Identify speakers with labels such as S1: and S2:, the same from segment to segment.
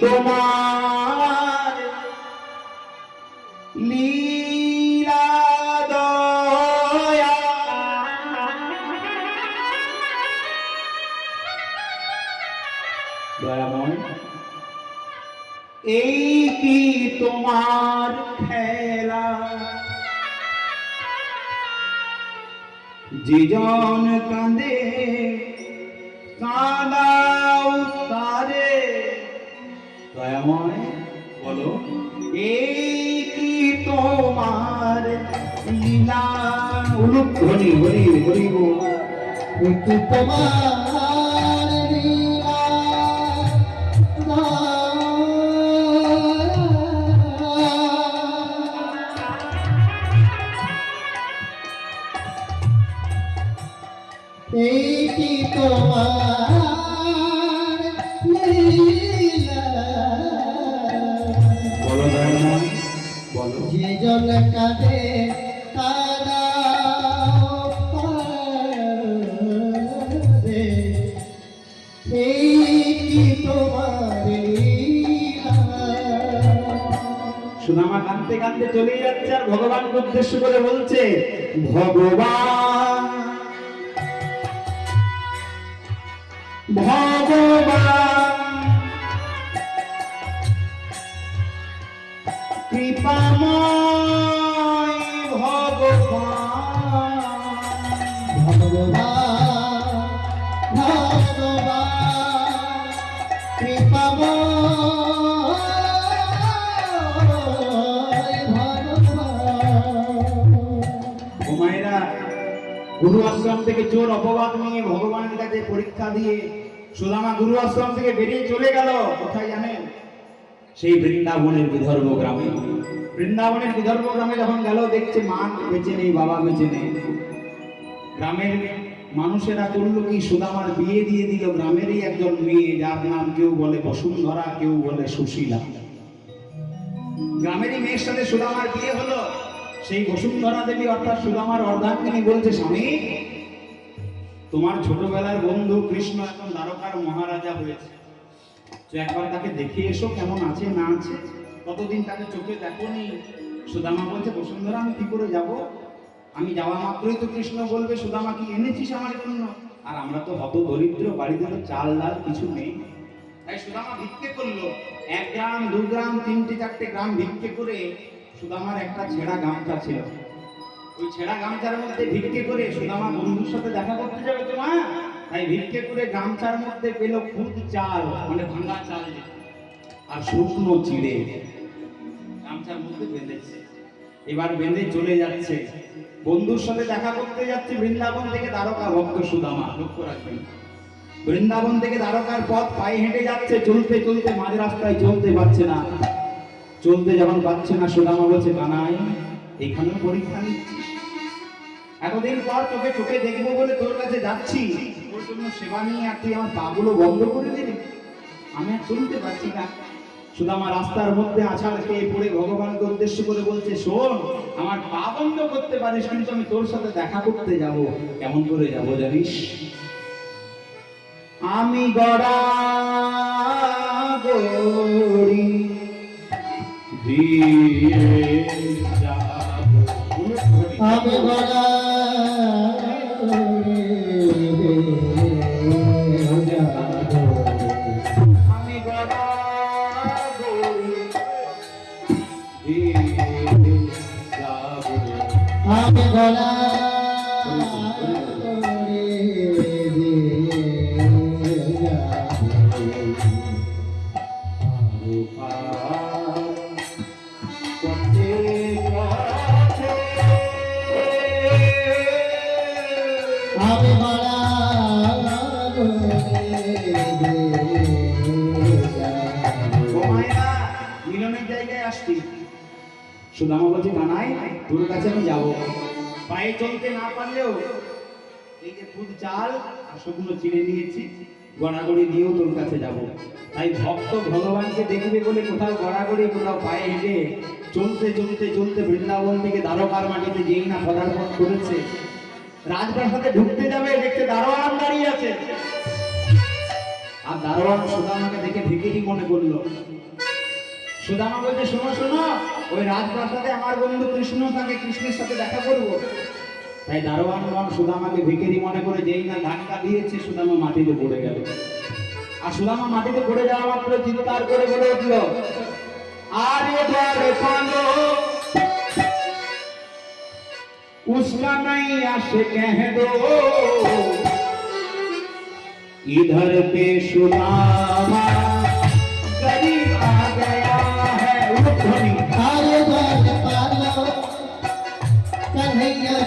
S1: তোমার লীলা দয়া দয়াময় এই কি তোমার খেলা? যেজন কাঁদে কাঁদাও দয়াময় বলো এই কি তোমার লীলা? হরি হরি হরি গো
S2: তোমার কাদাও পারে। এই তোমার লীলা?
S1: সুদামা কাঁদতে কাঁদতে চলে যাচ্ছে আর ভগবানকে উদ্দেশ্য করে বলছে, ভগবান ভগবান কৃপাময় ভগবান
S2: ভগবান
S1: গুরু আশ্রম থেকে চোর অপবাদ নিয়ে ভগবানের কাছে পরীক্ষা দিয়ে সুদামা গুরু আশ্রম থেকে বেরিয়ে চলে গেল কোথায় জানেন সেই বৃন্দাবনের বিদর্ভ গ্রামে। বৃন্দাবনের বিদর্ভ গ্রামে যখন গেল, দেখছে মা বেঁচে নেই, বাবা বেঁচে নেই। গ্রামের মানুষেরা করল কি সুদামার বিয়ে দিয়ে দিল? গ্রামেরই একজন মেয়ে, যার নাম কেউ বলে বসুন্ধরা, কেউ বলে সুশীলা। গ্রামেরই মেয়ের সাথে সুদামার বিয়ে হলো। সেই বসুন্ধরা দেবী, অর্থাৎ সুদামার অর্ধাঙ্গিনী বলছে, স্বামী, তোমার ছোটবেলার বন্ধু কৃষ্ণ এখন দ্বারকার মহারাজা হয়েছে। তো একবার তাকে দেখে এসো কেমন আছে, না আছে। কতদিন তাকে চোখে দেখোনি? সুদামা বলছে, বসুন্ধরা, আমি কি করে যাব? আমি যাওয়া মাত্রই তো কৃষ্ণ বলবে, সুদামা, কি এনেছিস আমার জন্য? আর আমরা তো হত দরিদ্র বাড়িতে তো চাল ডাল কিছু নেই। তাই সুদামা ভিক্ষে করল। এক গ্রাম, দু গ্রাম, তিনটে, চারটে গ্রাম ভিক্ষে করে সুদামার একটা ছেঁড়া গামছা ছিল। ওই ছেঁড়া গামছার মধ্যে ভিক্ষে করে সুদামা বন্ধুর সাথে দেখা করতে যাবে তো মা তাই ভিক্ষে করে গামছার মধ্যে পেল খুদ চাল মানে ভাঙা চাল আর শুকনো চিড়ে। গামছার মধ্যে বেঁধেছে। এবার বেঁধে চলে যাচ্ছে। বন্ধুর সাথে দেখা করতে যাচ্ছে বৃন্দাবন থেকে দ্বারকা ভক্ত সুদামা, লক্ষ্য রাখবেন। বৃন্দাবন থেকে দ্বারকার পথ পায়ে হেঁটে যাচ্ছে, চলতে চলতে মাঝ রাস্তায় চলতে পারছে না। চলতে যখন পারছে না, সুদামা বলছে, কানাই, এখানেও পরীক্ষা নিচ্ছিস? এতদিন পর তোকে চোখে দেখব বলে তোর কাছে যাচ্ছি। তোর জন্য সেবা নিয়ে আর তুই আমার পাগুলো বন্ধ করে দিলি। আমি আর চলতে পারছি না। সুদামা রাস্তার মধ্যে আছাড় খেয়ে পড়ে ভগবানকে উদ্দেশ্য করে বলছে, শোন, আমার পা বন্ধ করতে পারিস, কিন্তু আমি তোর সাথে দেখা করতে যাব। কেমন করে যাব জানিস? আমি গড়া গড়ি দিয়ে
S2: আমি বলা
S1: আমি গড়া আসছি। সুদামা বলছে কানাই তোর কাছে আমি যাব। পায়ে চলতে না পারলেও এই যে ফুল চাল আর শুকনো চিড়ে নিয়েছি, গড়াগড়ি দিয়েও তোর কাছে যাব। তাই ভক্ত ভগবানকে দেখবে বলে কোথাও গড়াগড়ি, কোথাও পায়ে হেঁটে চলতে চলতে চলতে বৃন্দাবন থেকে দ্বারকার মাটিতে যেই না পদার্পণ করেছে, রাজপ্রাসাদে ঢুকতে যাবে, দেখতে দারোয়ান দাঁড়িয়ে আছে। আর আর দারোয়ান সুদামাকে দেখে ভিকিরি মনে করল সুদামা বলছে শোনো শোনো ওই রাজপ্রাসাদে আমার বন্ধু কৃষ্ণ থাকে কৃষ্ণের সাথে দেখা করব তাই দারোয়ানগণ সুদামাকে ভিকিরি মনে করে যেই না ধাক্কা দিয়েছে সুদামা মাটিতে পড়ে গেল আর সুদামা মাটিতে পড়ে যাওয়া মাত্র চিৎকার করে বলে উঠল আরে বারে পালো उसका नहीं आशे कह दो इधर पे सुदामा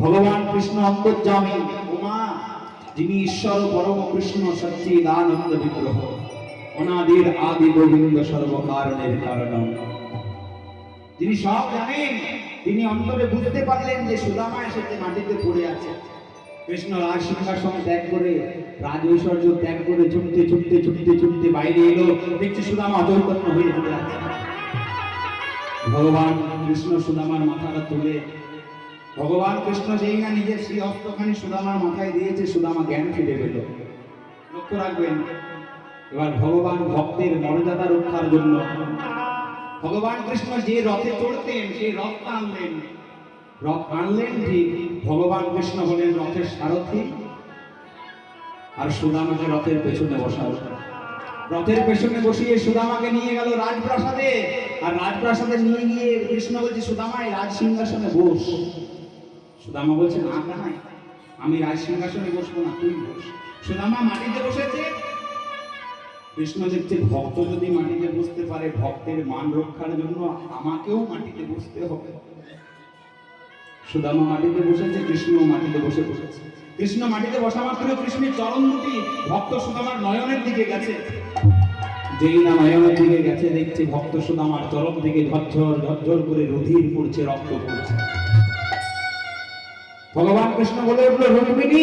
S1: ভগবান কৃষ্ণ অন্তর্জামী উমা, যিনি ঈশ্বর, পরম কৃষ্ণ, সচ্চিদানন্দ বিগ্রহ। অনাদির আদি গোবিন্দ সর্বকারণের কারণ। যিনি সব জানেন, তিনি অন্তরে বুঝতে পারলেন যে সুদামা এসেছে মাটিতে পড়ে আছে। কৃষ্ণ রাজ সিংহাসন ত্যাগ করে রাজ ত্যাগ করে ছুটতে ছুটতে ছুটতে ছুটতে বাইরে এলো। দেখছি সুদামা অচৈতন্য হয়ে আছে। ভগবান কৃষ্ণ সুদামার মাথাটা তুলে, ভগবান কৃষ্ণ যেই না নিজের শ্রী হস্তখানি সুদামার মাথায় দিয়েছে, সুদামা জ্ঞান ফিরে পেল। লক্ষ্য রাখবেন, এবার ভগবান ভক্তের মর্যাদা রক্ষার জন্য, ভগবান কৃষ্ণ যে রথে চড়তেন সেই রথ টানলেন। রথ আনলেন ঠিক, ভগবান কৃষ্ণ হলেন রথের সারথি, আর সুদামাকে রথের পেছনে বসালো। রথের পেছনে বসিয়ে সুদামাকে নিয়ে গেল রাজপ্রাসাদে, আর রাজপ্রাসাদে নিয়ে গিয়ে কৃষ্ণ বলছে, সুদামাই, রাজ সিংহাসনে বস। সুদামা বলছে, না কানাই আমি রাজ সিংহাসনে বসবো না, তুই বস। সুদামা মাটিতে বসেছে। কৃষ্ণ দেখছে, ভক্ত যদি মাটিতে বসতে পারে, ভক্তের মান রক্ষার জন্য আমাকেও মাটিতে বসতে হবে। সুদামা মাটিতে বসেছে কৃষ্ণ মাটিতে বসে বসেছে। কৃষ্ণ মাটিতে বসা মাত্র কৃষ্ণের চরণ দুটি ভক্ত সুদামার নয়নের দিকে গেছে। যেই না নয়নের দিকে গেছে, দেখছে ভক্ত সুদামার চরণ দিকে ঝরঝর ঝরঝর করে রুধির পড়ছে, রক্ত পড়ছে। ভগবান কৃষ্ণ বলে উঠল, রুক্মিণী